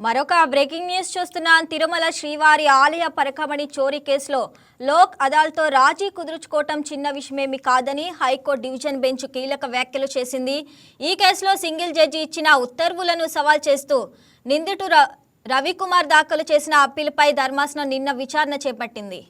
మరొక breaking news చూస్తున్నాం తిరుమల శ్రీవారి ఆలయ పరకమణి చోరీ కేసులో లోక్ అదాల్తో రాజీ కుదుర్చుకోవటం చిన్న విషయమేమి కాదని హైకోర్టు డివిజన్ బెంచ్ కీలక వ్యాఖ్యలు చేసింది. ఈ కేసులో సింగిల్ జడ్జి ఇచ్చిన ఉత్తర్వులను సవాల్ చేస్తూ నిందితు ర- రవికుమార్ దాఖలు చేసిన అప్పీల్పై ధర్మాసనం నిన్న విచారణ చేపట్టింది.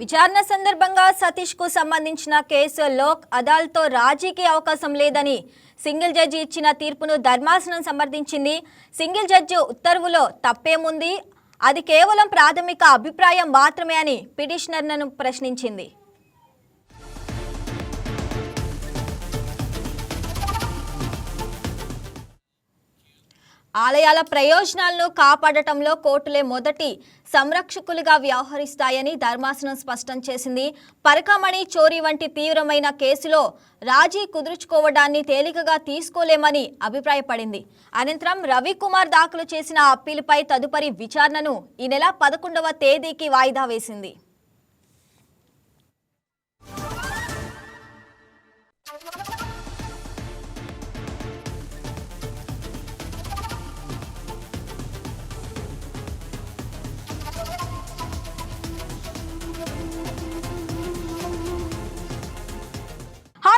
విచారణ సందర్భంగా సతీష్కు సంబంధించిన కేసు లోక్ అదాల్తో రాజీకి అవకాశం లేదని సింగిల్ జడ్జి ఇచ్చిన తీర్పును ధర్మాసనం సమర్థించింది. సింగిల్ జడ్జి ఉత్తర్వులో తప్పేముంది? అది కేవలం ప్రాథమిక అభిప్రాయం మాత్రమే అని పిటిషనర్లను ప్రశ్నించింది. ఆలయాల ప్రయోజనాలను కాపాడటంలో కోర్టులే మొదటి సంరక్షకులుగా వ్యవహరిస్తాయని ధర్మాసనం స్పష్టం చేసింది. పరకమణి చోరీ వంటి తీవ్రమైన కేసులో రాజీ కుదుర్చుకోవడాన్ని తేలికగా తీసుకోలేమని అభిప్రాయపడింది. అనంతరం రవికుమార్ దాఖలు చేసిన అప్పీలుపై తదుపరి విచారణను ఈ నెల పదకొండవ తేదీకి వాయిదా వేసింది.